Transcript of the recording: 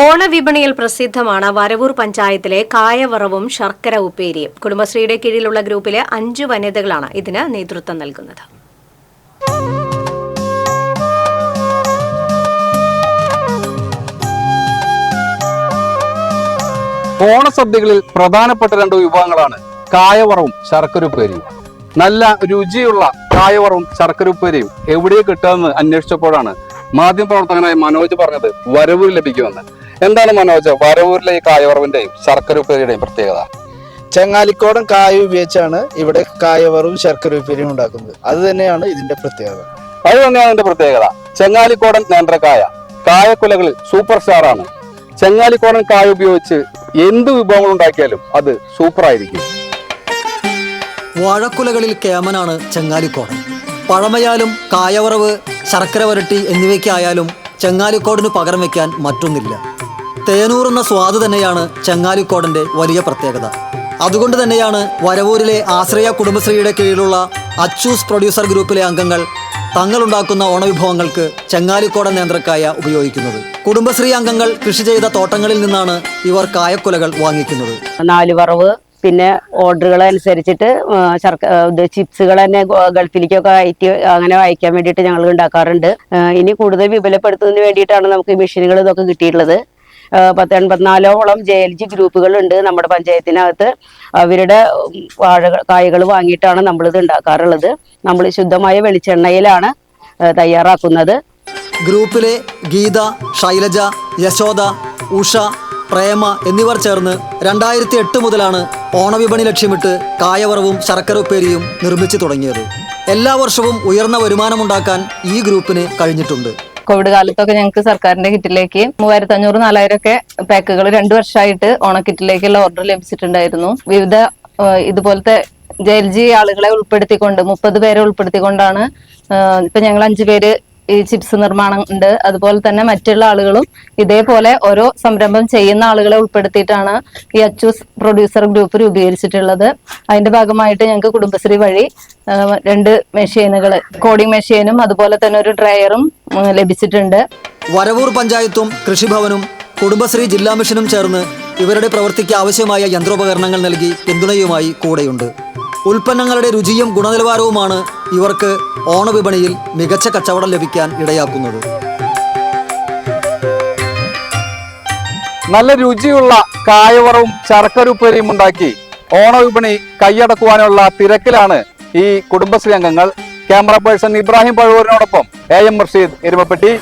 ഓണവിപണിയിൽ പ്രസിദ്ധമാണ് വരവൂർ പഞ്ചായത്തിലെ കായവറവും ശർക്കര ഉപ്പേരിയും. കുടുംബശ്രീയുടെ കീഴിലുള്ള ഗ്രൂപ്പിലെ അഞ്ചു വനിതകളാണ് ഇതിന് നേതൃത്വം നൽകുന്നത്. ഓണസദ്യകളിൽ പ്രധാനപ്പെട്ട രണ്ട് വിഭവങ്ങളാണ് കായവറവും ശർക്കരുപ്പേരിയും നല്ല രുചിയുള്ള കായവറവും ശർക്കരുപ്പേരിയും എവിടെ കിട്ടുമെന്ന് അന്വേഷിച്ചപ്പോഴാണ് മാധ്യമപ്രവർത്തകനായ മനോജ് പറഞ്ഞത് വരവ് ലഭിക്കുമെന്ന്. എന്താണ് മനോജ്? വരവൂരിലെ ഈ കായവറവിന്റെയും ശർക്കരുപ്പേരിയുടെയും പ്രത്യേകത? ചെങ്ങാലിക്കോടൻ കായ ഉപയോഗിച്ചാണ് ഇവിടെ കായവറും ശർക്കര ഉപ്പേരിയും ഉണ്ടാക്കുന്നത്. അത് തന്നെയാണ് ഇതിന്റെ പ്രത്യേകത. അത് തന്നെയാണ് ഇതിന്റെ പ്രത്യേകത. ചെങ്ങാലിക്കോടൻ നേന്ത്രക്കായ കായക്കുലകളിൽ സൂപ്പർ സ്റ്റാർ ആണ്. ചെങ്ങാലിക്കോടൻ കായ ഉപയോഗിച്ച് എന്ത് വിഭവങ്ങൾ ഉണ്ടാക്കിയാലും അത് സൂപ്പർ ആയിരിക്കും. വാഴക്കുലകളിൽ കേമനാണ് ചെങ്ങാലിക്കോടൻ. പഴമയാലും കായവറവ് ശർക്കര വരട്ടി എന്നിവയ്ക്കായാലും ചെങ്ങാലിക്കോടിന് പകരം വയ്ക്കാൻ മറ്റൊന്നില്ല. തേനൂറുന്ന സ്വാദ് തന്നെയാണ് ചെങ്ങാലിക്കോടന്റെ വലിയ പ്രത്യേകത. അതുകൊണ്ട് തന്നെയാണ് വരവൂരിലെ ആശ്രയ കുടുംബശ്രീയുടെ കീഴിലുള്ള അച്ചൂസ് പ്രൊഡ്യൂസർ ഗ്രൂപ്പിലെ അംഗങ്ങൾ തങ്ങളുണ്ടാക്കുന്ന ഓണവിഭവങ്ങൾക്ക് ചെങ്ങാലിക്കോടൻ നേന്ത്രക്കായ ഉപയോഗിക്കുന്നത്. കുടുംബശ്രീ അംഗങ്ങൾ കൃഷി ചെയ്ത തോട്ടങ്ങളിൽ നിന്നാണ് ഇവർ കായക്കുലകൾ വാങ്ങിക്കുന്നത്. നാല് വറവ് പിന്നെ ഓർഡറുകൾ അനുസരിച്ചിട്ട് ശർക്ക ചിപ്സുകൾ തന്നെ ഗൾഫിലേക്കൊക്കെ അയറ്റി അങ്ങനെ അയക്കാൻ വേണ്ടിയിട്ട് ഞങ്ങൾ ഉണ്ടാക്കാറുണ്ട്. ഇനി കൂടുതൽ വിപുലപ്പെടുത്തുന്നതിന് വേണ്ടിയിട്ടാണ് നമുക്ക് മെഷീനുകൾ ഇതൊക്കെ കിട്ടിയിട്ടുള്ളത്. പത്ത് എൺപത്തിനാലോളം ജെ എൽ ജി ഗ്രൂപ്പുകളുണ്ട് നമ്മുടെ പഞ്ചായത്തിനകത്ത്. അവരുടെ വാഴകൾ കായകൾ വാങ്ങിയിട്ടാണ് നമ്മളിത് ഉണ്ടാക്കാറുള്ളത്. നമ്മൾ ശുദ്ധമായ വെളിച്ചെണ്ണയിലാണ് തയ്യാറാക്കുന്നത്. ഗ്രൂപ്പിലെ ഗീത ശൈലജ യശോദ ഉഷ പ്രേമ എന്നിവർ ചേർന്ന് രണ്ടായിരത്തി എട്ട് മുതലാണ് ഓണവിപണി ലക്ഷ്യമിട്ട് കായവറവും ശർക്കര ഉപ്പേരിയും നിർമ്മിച്ചു തുടങ്ങിയത്. എല്ലാ വർഷവും ഉയർന്ന വരുമാനമുണ്ടാക്കാൻ ഈ ഗ്രൂപ്പിന് കഴിഞ്ഞിട്ടുണ്ട്. കോവിഡ് കാലത്തൊക്കെ ഞങ്ങൾക്ക് സർക്കാരിന്റെ കിറ്റിലേക്ക് മൂവായിരത്തി അഞ്ഞൂറ് നാലായിരം ഒക്കെ പാക്കുകൾ രണ്ടു വർഷമായിട്ട് ഓണക്കിറ്റിലേക്കുള്ള ഓർഡർ ലഭിച്ചിട്ടുണ്ടായിരുന്നു. വിവിധ ഇതുപോലത്തെ ജെ എൽ ജി ആളുകളെ ഉൾപ്പെടുത്തിക്കൊണ്ട് മുപ്പത് പേരെ ഉൾപ്പെടുത്തിക്കൊണ്ടാണ് ഇപ്പൊ ഞങ്ങൾ അഞ്ചു പേര് ഈ ചിപ്സ് നിർമ്മാണം ഉണ്ട്. അതുപോലെ തന്നെ മറ്റുള്ള ആളുകളും ഇതേപോലെ ഓരോ സംരംഭം ചെയ്യുന്ന ആളുകളെ ഉൾപ്പെടുത്തിയിട്ടാണ് ഈ അച്ചൂസ് പ്രൊഡ്യൂസർ ഗ്രൂപ്പ് രൂപീകരിച്ചിട്ടുള്ളത്. അതിന്റെ ഭാഗമായിട്ട് ഞങ്ങൾക്ക് കുടുംബശ്രീ വഴി രണ്ട് മെഷീനുകൾ കോഡിംഗ് മെഷീനും അതുപോലെ തന്നെ ഒരു ഡ്രയറും ലഭിച്ചിട്ടുണ്ട്. വരവൂർ പഞ്ചായത്തും കൃഷിഭവനും കുടുംബശ്രീ ജില്ലാ മിഷനും ചേർന്ന് ഇവരുടെ പ്രവൃത്തിക്ക് ആവശ്യമായ യന്ത്രോപകരണങ്ങൾ നൽകി പിന്തുണയുമായി കൂടെയുണ്ട്. ഉൽപ്പന്നങ്ങളുടെ രുചിയും ഗുണനിലവാരവുമാണ് ഇവർക്ക് ഓണവിപണിയിൽ മികച്ച കച്ചവടം ലഭിക്കാൻ ഇടയാക്കുന്നത്. നല്ല രുചിയുള്ള കായവറവും ശർക്കരുപ്പേരിയും ഉണ്ടാക്കി ഓണവിപണി കൈയടക്കുവാനുള്ള തിരക്കിലാണ് ഈ കുടുംബശ്രീ അംഗങ്ങൾ. ക്യാമറ പേഴ്സൺ ഇബ്രാഹിം പഴുവൂരിനോടൊപ്പം എ എം റഷീദ് എരുമപ്പെട്ടി.